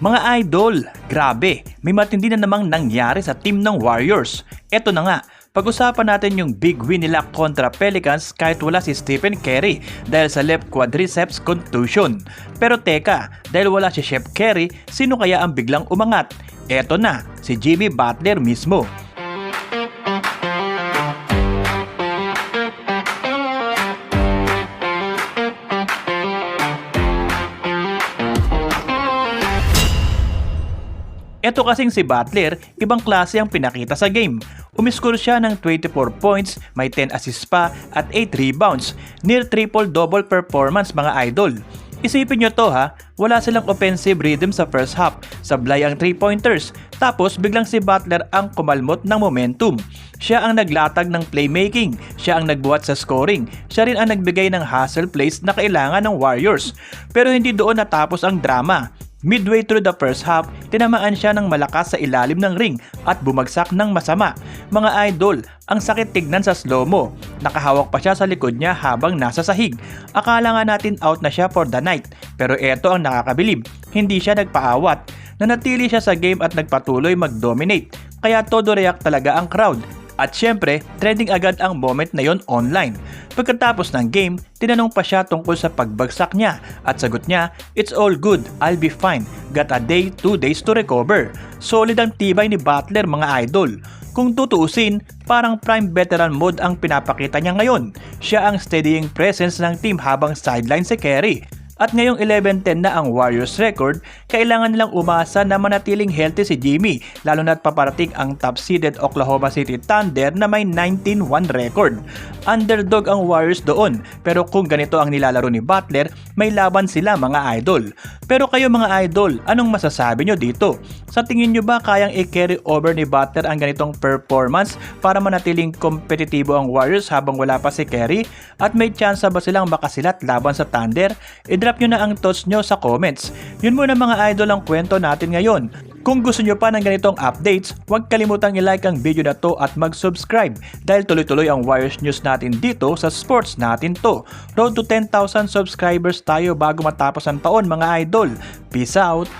Mga idol, grabe, may matindi na namang nangyari sa team ng Warriors. Eto na nga, pag-usapan natin yung big win nila kontra Pelicans kahit wala si Stephen Curry dahil sa left quadriceps contusion. Pero teka, dahil wala si Chef Curry, sino kaya ang biglang umangat? Eto na, si Jimmy Butler mismo. Ito kasing si Butler, ibang klase ang pinakita sa game. Umiskor siya ng 24 points, may 10 assists pa at 8 rebounds. Near triple-double performance mga idol. Isipin nyo to ha, wala silang offensive rhythm sa first half, sablay ang 3-pointers, tapos biglang si Butler ang kumalmot ng momentum. Siya ang naglatag ng playmaking, siya ang nagbuhat sa scoring, siya rin ang nagbigay ng hustle plays na kailangan ng Warriors. Pero hindi doon natapos ang drama. Midway through the first half, tinamaan siya ng malakas sa ilalim ng ring at bumagsak ng masama. Mga idol, ang sakit tignan sa slow-mo. Nakahawak pa siya sa likod niya habang nasa sahig. Akala nga natin out na siya for the night. Pero eto ang nakakabilib, hindi siya nagpaawat. Nanatili siya sa game at nagpatuloy mag-dominate. Kaya todo react talaga ang crowd. At syempre, trending agad ang moment na yon online. Pagkatapos ng game, tinanong pa siya tungkol sa pagbagsak niya at sagot niya, It's all good, I'll be fine. Got a day, two days to recover. Solid ang tibay ni Butler mga idol. Kung tutuusin, parang prime veteran mode ang pinapakita niya ngayon. Siya ang steadying presence ng team habang sideline si Kerry. At ngayong 11-10 na ang Warriors record, kailangan nilang umasa na manatiling healthy si Jimmy, lalo na't paparating ang top-seeded Oklahoma City Thunder na may 19-1 record. Underdog ang Warriors doon, pero kung ganito ang nilalaro ni Butler, may laban sila mga idol. Pero kayo mga idol, anong masasabi nyo dito? Sa tingin nyo ba kayang i-carry over ni Butler ang ganitong performance para manatiling kompetitibo ang Warriors habang wala pa si Kerry? At may chance ba silang makasilat laban sa Thunder? I-drop nyo na ang thoughts nyo sa comments. Yun muna mga idol ang kwento natin ngayon. Kung gusto nyo pa ng ganitong updates, huwag kalimutang i-like ang video na to at mag-subscribe dahil tuloy-tuloy ang Warriors News natin dito sa sports natin to. Road to 10,000 subscribers tayo bago matapos ang taon mga idol. Peace out!